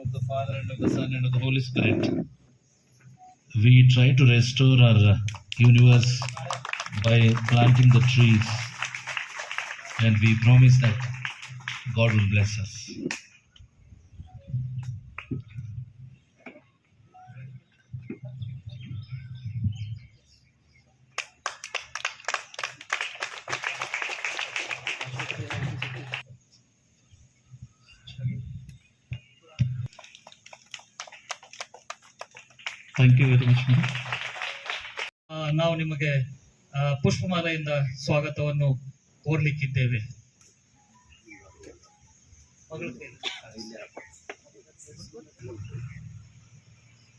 of the Father and of the Son and of the Holy Spirit. We try to restore our universe by planting the trees, and we promise that God will bless us. Very much. ma'am. ಆ, ನಾವು ನಿಮಗೆ ಆ, ಪುಷ್ಪಮಾಲೆಯಿಂದ ಸ್ವಾಗತವನ್ನು ಕೋರ್ಲಿಕ್ಕಿದ್ದೇವೆ.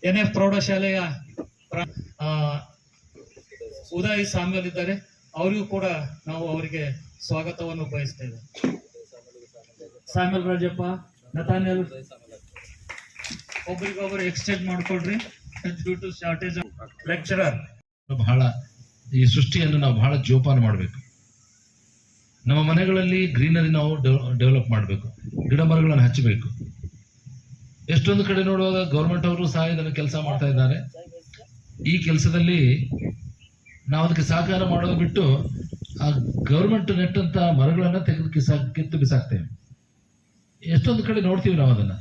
N F ಪ್ರೌಢಶಾಲೆಯ ಉದಯ್ ಸಾಮ್ಯಲ್ ಇದ್ದಾರೆ ಅವರಿಗೂ ಕೂಡ ನಾವು ಅವರಿಗೆ ಸ್ವಾಗತವನ್ನು ಬಯಸ್ತೇವೆ ಸಾಮ್ಯಲ್ ರಾಜಪ್ಪ ನತಾನಿಯಲ್. ಒಬ್ರಿಗೊಬ್ರು ಎಕ್ಸ್ಚೇಂಜ್ ಮಾಡ್ಕೊಳ್ರಿ. ಡ್ಯೂ ಟು ಶಾರ್ಟೇಜ್ ಲೆಕ್ಚರರ್ ಬಹಳ ಈ ಸೃಷ್ಟಿಯನ್ನು ನಾವು ಬಹಳ ಜೋಪಾನ ಮಾಡಬೇಕು. ನಮ್ಮ ಮನೆಗಳಲ್ಲಿ ಗ್ರೀನರಿ ನಾವು ಡೆವಲಪ್ ಮಾಡಬೇಕು. ಗಿಡ ಮರಗಳನ್ನು ಹಚ್ಚಬೇಕು. ಎಷ್ಟೊಂದು ಕಡೆ ನೋಡುವಾಗ ಗೌರ್ಮೆಂಟ್ ಅವರು ಸಹ ಇದನ್ನು ಕೆಲಸ ಮಾಡ್ತಾ ಇದ್ದಾರೆ. ಈ ಕೆಲಸದಲ್ಲಿ ನಾವು ಅದಕ್ಕೆ ಸಹಕಾರ ಮಾಡೋದು ಬಿಟ್ಟು ಆ ಗೌರ್ಮೆಂಟ್ ನೆಟ್ಟಂತ ಮರಗಳನ್ನು ತೆಗೆದು ಕಿಸಾ, ಕಿತ್ತು ಬಿಸಾಕ್ತೇವೆ. ಎಷ್ಟೊಂದು ಕಡೆ ನೋಡ್ತೀವಿ ನಾವು ಅದನ್ನ.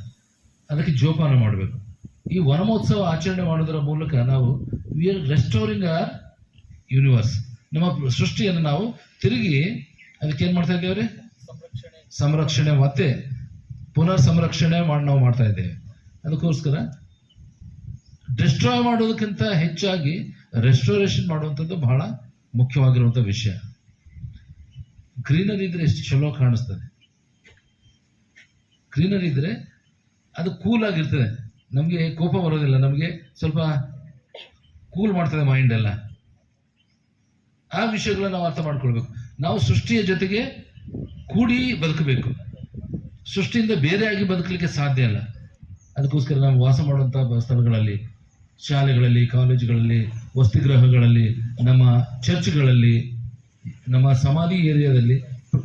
ಅದಕ್ಕೆ ಜೋಪಾನ ಮಾಡಬೇಕು. ಈ ವನಮಹೋತ್ಸವ ಆಚರಣೆ ಮಾಡೋದರ ಮೂಲಕ ನಾವು we are restoring our universe ನಮ್ಮ ಸೃಷ್ಟಿಯನ್ನು ನಾವು ತಿರುಗಿ ಅದಕ್ಕೆ ಏನ್ ಮಾಡ್ತಾ ಇದ್ದೇವ್ರಿ? ಸಂರಕ್ಷಣೆ ಮತ್ತೆ ಪುನರ್ ಸಂರಕ್ಷಣೆ ಮಾಡಿ, ನಾವು ಮಾಡ್ತಾ ಇದ್ದೇವೆ. ಅದಕ್ಕೋಸ್ಕರ ಡಿಸ್ಟ್ರಾಯ್ ಮಾಡೋದಕ್ಕಿಂತ ಹೆಚ್ಚಾಗಿ ರೆಸ್ಟೋರೇಷನ್ ಮಾಡುವಂಥದ್ದು ಬಹಳ ಮುಖ್ಯವಾಗಿರುವಂಥ ವಿಷಯ. ಗ್ರೀನರಿ ಇದ್ರೆ ಎಷ್ಟು ಚಲೋ ಕಾಣಿಸ್ತದೆ. ಗ್ರೀನರಿ ಇದ್ರೆ ಅದು ಕೂಲ್ ಆಗಿರ್ತದೆ. ನಮಗೆ ಕೋಪ ಬರೋದಿಲ್ಲ. ನಮಗೆ ಸ್ವಲ್ಪ ಕೂಲ್ ಮಾಡ್ತದೆ ಮೈಂಡ್ ಎಲ್ಲ. ಆ ವಿಷಯಗಳನ್ನ ನಾವು ಅರ್ಥ ಮಾಡ್ಕೊಳ್ಬೇಕು. ನಾವು ಸೃಷ್ಟಿಯ ಜೊತೆಗೆ ಕೂಡಿ ಬದುಕಬೇಕು. ಸೃಷ್ಟಿಯಿಂದ ಬೇರೆಯಾಗಿ ಬದುಕಲಿಕ್ಕೆ ಸಾಧ್ಯ ಇಲ್ಲ. ಅದಕ್ಕೋಸ್ಕರ ನಾವು ವಾಸ ಮಾಡುವಂತಹ ಸ್ಥಳಗಳಲ್ಲಿ, ಶಾಲೆಗಳಲ್ಲಿ, ಕಾಲೇಜುಗಳಲ್ಲಿ, ವಸತಿಗೃಹಗಳಲ್ಲಿ, ನಮ್ಮ ಚರ್ಚ್ಗಳಲ್ಲಿ, ನಮ್ಮ ಸಮಾಧಿ ಏರಿಯಾದಲ್ಲಿ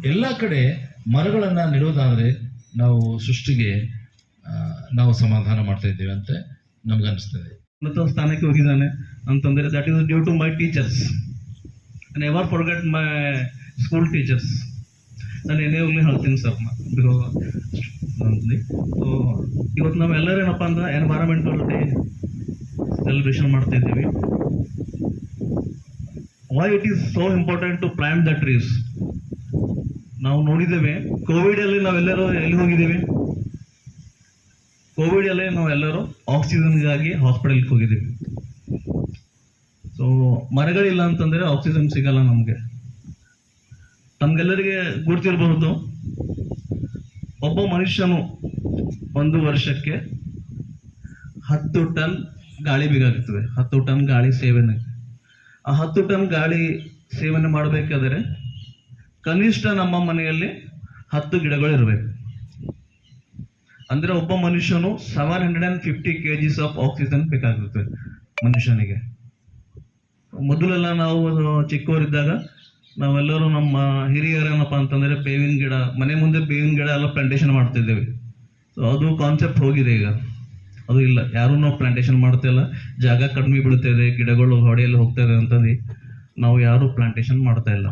ಎಲ್ಲ ಕಡೆ ಮರಗಳನ್ನು ನೆಡೋದಾದ್ರೆ ನಾವು ಸೃಷ್ಟಿಗೆ ನಾವು ಸಮಾಧಾನ ಮಾಡ್ತಾ ಇದ್ದೇವೆ ಅಂತ ನಮ್ಗನ್ನಿಸ್ತದೆ. ಉನ್ನತ ಸ್ಥಾನಕ್ಕೆ ಹೋಗಿದ್ದಾನೆ. ಅಂತಂದರೆ that is due to my teachers never forget my school teachers ನಾನು ಏನೇ ಹೋಗ್ಲಿ ಹೇಳ್ತೀನಿ ಸರ್ ಸೊ ಇವತ್ತು ನಾವೆಲ್ಲರೂ ಏನಪ್ಪ ಅಂದ್ರೆ ಎನ್ವೈರಮೆಂಟಲ್ ಡೇ ಸೆಲೆಬ್ರೇಷನ್ ಮಾಡ್ತಾ ಇದ್ದೀವಿ. Why it is so important to plant the trees ನಾವು ನೋಡಿದ್ದೇವೆ ಕೋವಿಡ್ ಅಲ್ಲಿ ನಾವೆಲ್ಲರೂ ಎಲ್ಲಿ ಹೋಗಿದ್ದೀವಿ? ಕೋವಿಡ್ ಅಲ್ಲಿ ನಾವೆಲ್ಲರೂ ಆಕ್ಸಿಜನ್ಗಾಗಿ ಹಾಸ್ಪಿಟಲ್ಗೆ ಹೋಗಿದ್ದೀವಿ. ಸೊ ಮರಗಳಿಲ್ಲ ಅಂತಂದ್ರೆ ಆಕ್ಸಿಜನ್ ಸಿಗಲ್ಲ ನಮಗೆ. ನಮ್ಗೆಲ್ಲರಿಗೆ ಗುರ್ತಿರಬಹುದು. ಒಬ್ಬ ಮನುಷ್ಯನು ಒಂದು ವರ್ಷಕ್ಕೆ ಹತ್ತು ಟನ್ ಗಾಳಿ ಬೇಕಾಗುತ್ತದೆ. ಹತ್ತು ಟನ್ ಗಾಳಿ ಸೇವನೆ. ಆ ಹತ್ತು ಟನ್ ಗಾಳಿ ಸೇವನೆ ಮಾಡಬೇಕಾದರೆ ಕನಿಷ್ಠ ನಮ್ಮ ಮನೆಯಲ್ಲಿ ಹತ್ತು ಗಿಡಗಳು ಇರಬೇಕು ಅಂದ್ರೆ ಒಬ್ಬ ಮನುಷ್ಯನು seven hundred and fifty kgs of oxygen ಬೇಕಾಗುತ್ತೆ ಮನುಷ್ಯನಿಗೆ. ಮೊದಲೆಲ್ಲ ನಾವು ಚಿಕ್ಕವರಿದ್ದಾಗ ನಾವೆಲ್ಲರೂ ನಮ್ಮ ಹಿರಿಯರೇನಪ್ಪ ಅಂತಂದ್ರೆ ಬೇವಿನ ಗಿಡ, ಮನೆ ಮುಂದೆ ಬೇವಿನ ಗಿಡ ಎಲ್ಲ ಪ್ಲಾಂಟೇಶನ್ ಮಾಡ್ತಿದ್ದೇವೆ. ಸೊ ಅದು ಕಾನ್ಸೆಪ್ಟ್ ಹೋಗಿದೆ ಈಗ. ಅದು ಇಲ್ಲ. ಯಾರು ನಾವು ಪ್ಲಾಂಟೇಶನ್ ಮಾಡ್ತಿಲ್ಲ ಜಾಗ ಕಡಿಮೆ ಬೀಳ್ತಿದೆ ಗಿಡಗಳು ಹೊಡೆಯಲ್ಲಿ ಹೋಗ್ತಾ ಇದೆ ಅಂತಂದು ನಾವು ಯಾರು ಪ್ಲಾಂಟೇಶನ್ ಮಾಡ್ತಾ ಇಲ್ಲ.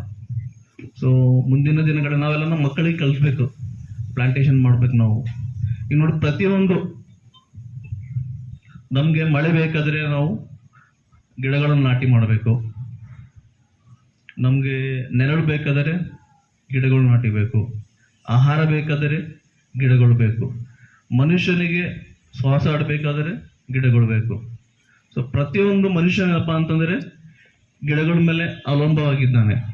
ಸೊ ಮುಂದಿನ ದಿನಗಳ ನಾವೆಲ್ಲ ನಮ್ಮ ಮಕ್ಕಳಿಗೆ ಕಲಿಸ್ಬೇಕು. ಪ್ಲಾಂಟೇಶನ್ ಮಾಡ್ಬೇಕು ನಾವು. ಈಗ ನೋಡಿ, ಪ್ರತಿಯೊಂದು ನಮಗೆ ಮಳೆ ಬೇಕಾದ್ರೆ ನಾವು ಗಿಡಗಳನ್ನು ನಾಟಿ ಮಾಡಬೇಕು. ನಮಗೆ ನೆರಳು ಬೇಕಾದರೆ ಗಿಡಗಳು ನಾಟಿಬೇಕು. ಆಹಾರ ಬೇಕಾದರೆ ಗಿಡಗಳು ಬೇಕು. ಮನುಷ್ಯನಿಗೆ ಶ್ವಾಸ ಆಡಬೇಕಾದರೆ ಗಿಡಗಳು ಬೇಕು. ಸೊ ಪ್ರತಿಯೊಂದು ಮನುಷ್ಯನಪ್ಪ ಅಂತಂದರೆ ಗಿಡಗಳ ಮೇಲೆ ಅವಲಂಬವಾಗಿದ್ದಾನೆ.